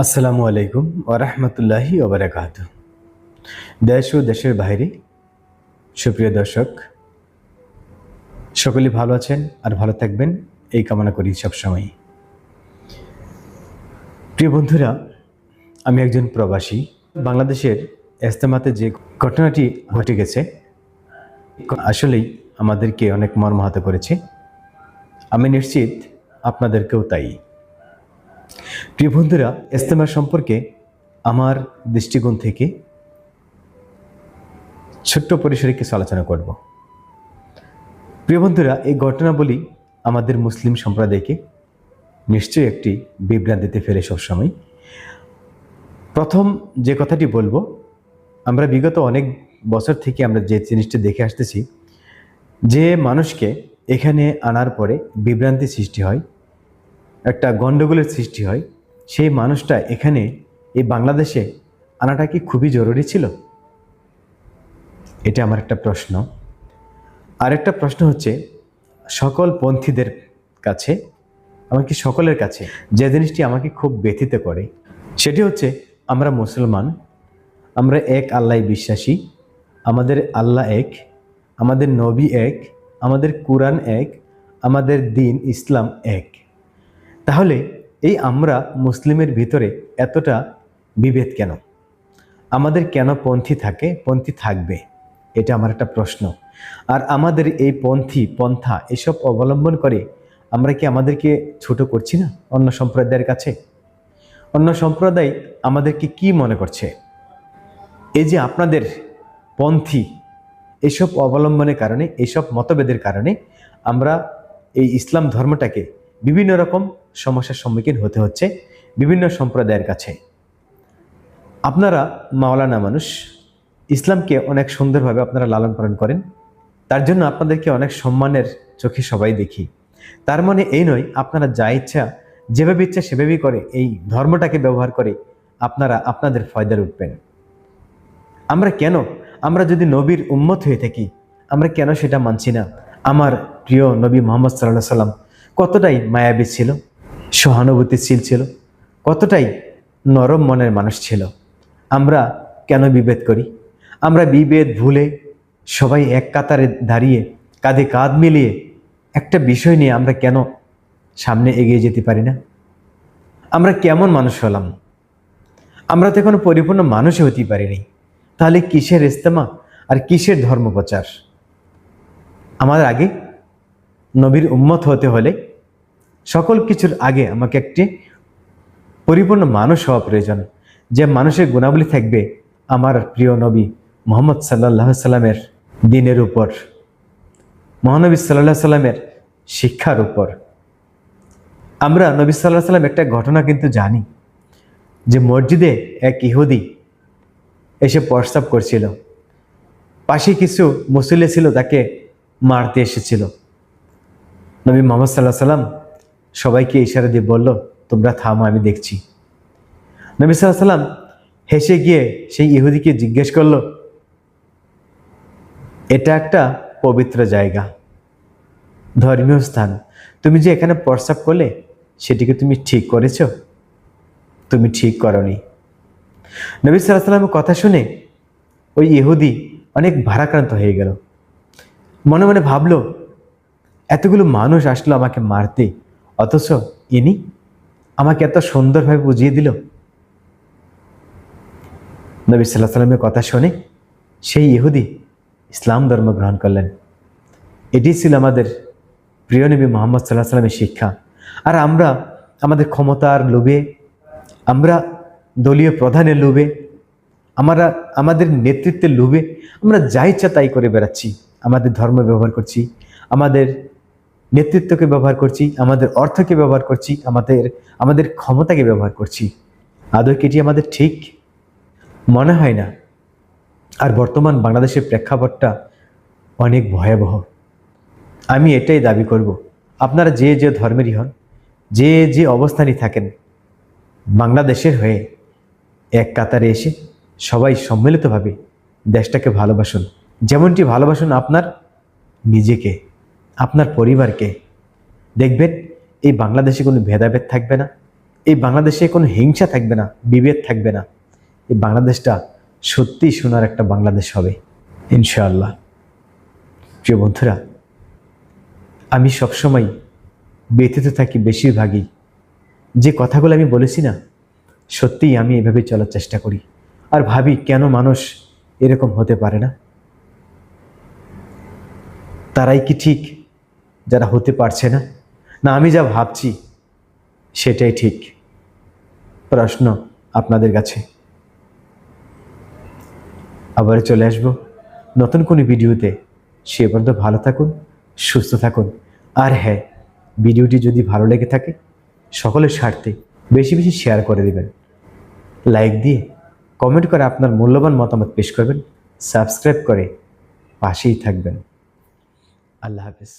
আসসালামু আলাইকুম ওরহমতুল্লাহি ওবরাকাত দেশ ও দেশের বাইরে, সুপ্রিয় দর্শক, সকলে ভালো আছেন আর ভালো থাকবেন এই কামনা করি সবসময় প্রিয় বন্ধুরা, আমি একজন প্রবাসী। বাংলাদেশের ইস্তেমাতে যে ঘটনাটি ঘটে গেছে, আসলেই আমাদেরকে অনেক মর্মাহত করেছে। আমি নিশ্চিত আপনাদেরকেও তাই। প্রিয় বন্ধুরা ইস্তেমা সম্পর্কে আমার দৃষ্টিকোণ থেকে ছোট্ট পরিসরে কিছু আলোচনা করব। প্রিয় বন্ধুরা, এই ঘটনাবলী আমাদের মুসলিম সম্প্রদায়কে নিশ্চয়ই একটি বিভ্রান্তিতে ফেলে সবসময়। প্রথম যে কথাটি বলব, আমরা বিগত অনেক বছর থেকে আমরা যে জিনিসটি দেখে আসতেছি, যে মানুষকে এখানে আনার পরে বিভ্রান্তি সৃষ্টি হয়, একটা গণ্ডগোলের সৃষ্টি হয় সেই মানুষটা এখানে এই বাংলাদেশে আনাটা কি খুবই জরুরি ছিল? এটা আমার একটা প্রশ্ন। আরেকটা প্রশ্ন হচ্ছে, সকল পন্থীদের কাছে এমনকি সকলের কাছে, যে জিনিসটি আমাকে খুব ব্যথিত করে, সেটি হচ্ছে আমরা মুসলমান, আমরা এক আল্লাহ বিশ্বাসী, আমাদের আল্লাহ এক, আমাদের নবী এক, আমাদের কোরআন এক, আমাদের দিন ইসলাম এক। তাহলে এই আমরা মুসলিমের ভিতরে এতটা বিভেদ কেন? আমাদের কেন পন্থী থাকে? পন্থী থাকবে? এটা আমার একটা প্রশ্ন। আর আমাদের এই পন্থী, পন্থা এসব অবলম্বন করে আমরা কি আমাদেরকে ছোট করছি না অন্য সম্প্রদায়ের কাছে? অন্য সম্প্রদায় আমাদেরকে কি মনে করছে? এই যে আপনাদের পন্থী এসব অবলম্বনের কারণে, এসব মতভেদের কারণে আমরা এই ইসলাম ধর্মটাকে বিভিন্ন রকম সমস্যার সম্মুখীন হতে হচ্ছে বিভিন্ন সম্প্রদায়ের কাছে। আপনারা মাওলানা মানুষ, ইসলামকে অনেক সুন্দরভাবে আপনারা লালন পালন করেন। তার জন্য আপনাদেরকে অনেক সম্মানের চোখে সবাই দেখি। তার মানে এই নয়, আপনারা যা ইচ্ছা, যেভাবে ইচ্ছা সেভাবেই করে এই ধর্মটাকে ব্যবহার করে আপনারা আপনাদের ফয়দার উঠবেন আমরা কেন? আমরা যদি নবীর উম্মত হয়ে থাকি, আমরা কেন সেটা মানছি না? আমার প্রিয় নবী মোহাম্মদ সাল্লাহ সাল্লাম কতটাই মায়াবী ছিল? সহানুভূতিশীল ছিল। কতটাই নরম মনের মানুষ ছিল। আমরা কেন বিভেদ করি? আমরা বিভেদ ভুলে সবাই এক কাতারে দাঁড়িয়ে, কাঁধে কাঁধ মিলিয়ে একটা বিষয় নিয়ে আমরা কেন সামনে এগিয়ে যেতে পারি না? আমরা কেমন মানুষ হলাম? আমরা তো এখনও পরিপূর্ণ মানুষই হতে পারিনি। তাহলে কিসের ইস্তেমা আর কিসের ধর্মপ্রচার? আমাদের আগে নবীর উম্মত হতে হলে সকল কিছুর আগে আমাকে একটি পরিপূর্ণ মানুষ হওয়া প্রয়োজন। যে মানুষের গুণাবলী থাকবে আমার প্রিয় নবী মোহাম্মদ সাল্লাহ সাল্লামের দিনের উপর। মহানবী সাল্লাহ সাল্লামের শিক্ষার উপর। আমরা নবী সাল্লাহ সাল্লাম একটা ঘটনা কিন্তু জানি, যে মসজিদে এক ইহুদি এসে প্রস্তাব করছিল। পাশে কিছু মুসল্লি ছিল, তাকে মারতে এসেছিল। নবী মোহাম্মদ সাল্লাহ সাল্লাম সবাইকে ইশারা দিয়ে বলল, তোমরা থামো, আমি দেখছি। নবী সাল্লাম হেসে গিয়ে সেই ইহুদিকে জিজ্ঞেস করল, এটা একটা পবিত্র জায়গা, ধর্মীয় স্থান। তুমি যে এখানে প্রস্রাব করলে, সেটিকে তুমি ঠিক করেছ? তুমি ঠিক করনি। নবী সাল্লামের কথা শুনে ওই ইহুদি অনেক ভারাক্রান্ত হয়ে গেল। মনে মনে ভাবলো, এতগুলো মানুষ আসলো আমাকে মারতে। অথচ ইনি আমাকে এত সুন্দরভাবে বুঝিয়ে দিল। নবী সাল্লাহ সাল্লামের কথা শুনে সেই ইহুদি ইসলাম ধর্ম গ্রহণ করলেন। এটি ছিল আমাদের প্রিয় নবী মোহাম্মদ সাল্লাহ সাল্লামের শিক্ষা। আর আমরা আমাদের ক্ষমতার লোভে, আমরা দলীয় প্রধানের লোভে, আমরা আমাদের নেতৃত্বের লোভে, আমরা যা ইচ্ছা তাই করে বেড়াচ্ছি। আমাদের ধর্ম ব্যবহার করছি, আমাদের নেতৃত্বকে ব্যবহার করছি, আমাদের অর্থকে ব্যবহার করছি, আমাদের আমাদের ক্ষমতাকে ব্যবহার করছি। আদৌ কি আমাদের ঠিক? মনে হয় না। আর বর্তমান বাংলাদেশের প্রেক্ষাপটটা অনেক ভয়াবহ। আমি এটাই দাবি করব। আপনারা যে যে ধর্মেরই হন, যে যে অবস্থানই থাকেন, বাংলাদেশের হয়ে এক কাতারে এসে সবাই সম্মিলিতভাবে দেশটাকে ভালোবাসুন। যেমনটি ভালোবাসুন আপনার নিজেকে। আপনার পরিবারকে দেখবেন, এই বাংলাদেশে কোনো ভেদাভেদ থাকবে না, এই বাংলাদেশে কোনো হিংসা থাকবে না, বিভেদ থাকবে না। এই বাংলাদেশটা সত্যিই সোনার একটা বাংলাদেশ হবে, ইনশাআল্লাহ। প্রিয় বন্ধুরা, আমি সবসময় ব্যথিত থাকি বেশিরভাগই। যে কথাগুলো আমি বলেছি না, সত্যিই আমি এভাবে চলার চেষ্টা করি। আর ভাবি, কেন মানুষ এরকম হতে পারে না? তারাই কি ঠিক? যারা হতে পারছে না। না, আমি যা ভাবছি, সেটাই ঠিক। প্রশ্ন আপনাদের কাছে। আবার চলে আসব। নতুন কোনো ভিডিওতে, সে পর্যন্ত ভালো থাকুন, সুস্থ থাকুন। আর হ্যাঁ ভিডিওটি যদি ভালো লেগে থাকে, সকলের স্বার্থে বেশি বেশি শেয়ার করে দেবেন। লাইক দিয়ে কমেন্ট করে আপনার মূল্যবান মতামত পেশ করবেন। সাবস্ক্রাইব করে পাশেই থাকবেন। আল্লাহ হাফেজ।